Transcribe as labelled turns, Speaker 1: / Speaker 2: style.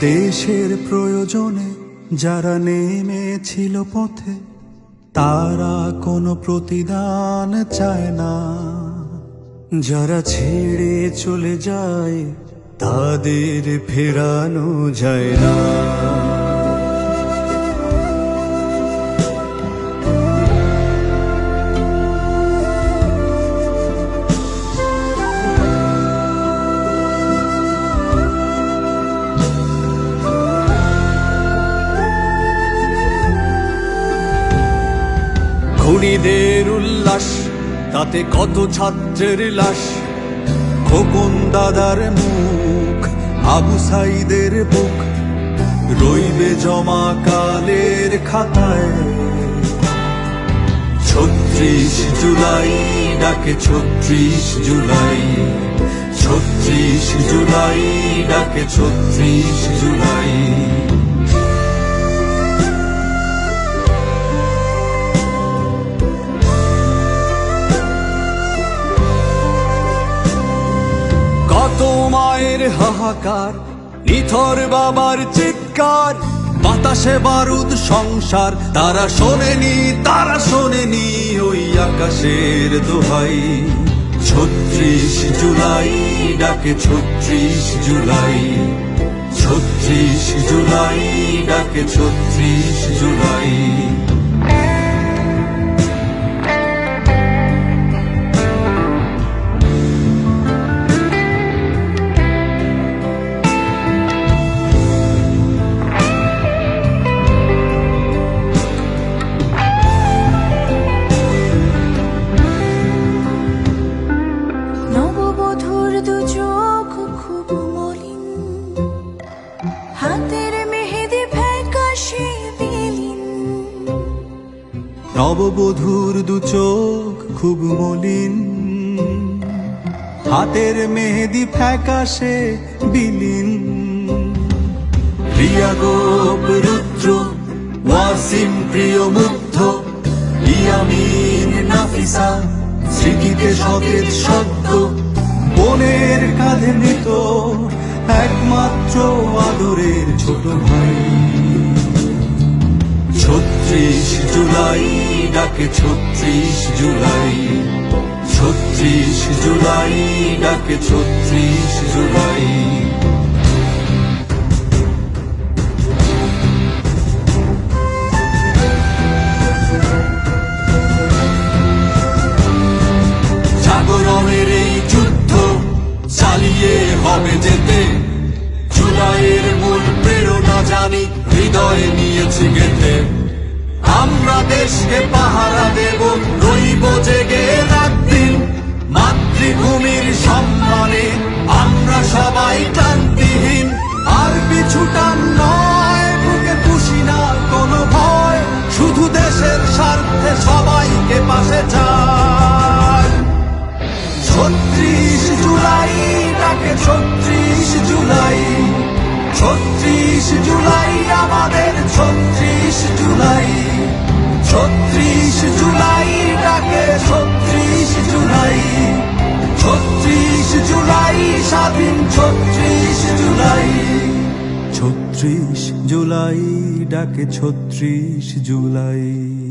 Speaker 1: দেশের প্রয়োজনে যারা নেমেছিল পথে, তারা কোনো প্রতিদান চায় না। যারা ছেড়ে চলে যায়, তাদের ফেরানো যায় না। খুনিদের উল্লাস, তাতে কত ছাত্রের লাশ? খোকন দাদার মুখ, আবু সাইদের বুক, রইবে জমা কালের খাতায়। ছত্রিশ জুলাই, ডাকে ছত্রিশ জুলাই। ছত্রিশ জুলাই, ডাকে ছত্রিশ জুলাই। মায়ের হাহাকার, নিথর বাবার চিৎকার, বাতাসে বারুদ সংসার, তারা শোনেনি তারা শোনেনি ওই আকাশের দোহাই। ছত্রিশ জুলাই ডাকে, ছত্রিশ জুলাই। ছত্রিশ জুলাই ডাকে, ছত্রিশ জুলাই।
Speaker 2: নববধূর দু চোখ খুব মলিন। হাতের মেহেদি ফ্যাকাশে বিলীন।
Speaker 1: রিয়া গোপ রুদ্র, ওয়াসিম প্রিয় মুগ্ধ, ইয়ামিন নাফিসা, স্মৃতিতে সতেজ শব্দ বোনের কাঁধে মৃত একমাত্র আদরের ছোট ভাই। ছত্রিশ জুলাই, ডাকে ছত্রিশ জুলাই। ছত্রিশ জুলাই, ডাকে ছত্রিশ জুলাই। জাগরণের এই যুদ্ধ চালিয়ে হবে যেতে। হৃদয়ে নিয়েছি গেতে আমরা দেশকে পাহারা দেব, রইব জেগে রাখদিন মাতৃভূমির সম্মানে আমরা সবাই ক্লান্তিহীন। আর পিছুটান নয় আমাদের ছত্রিশ জুলাই ছত্রিশ জুলাই ডাকে ছত্রিশ জুলাই ছত্রিশ জুলাই স্বাধীন ছত্রিশ জুলাই। ছত্রিশ জুলাই ডাকে ছত্রিশ জুলাই।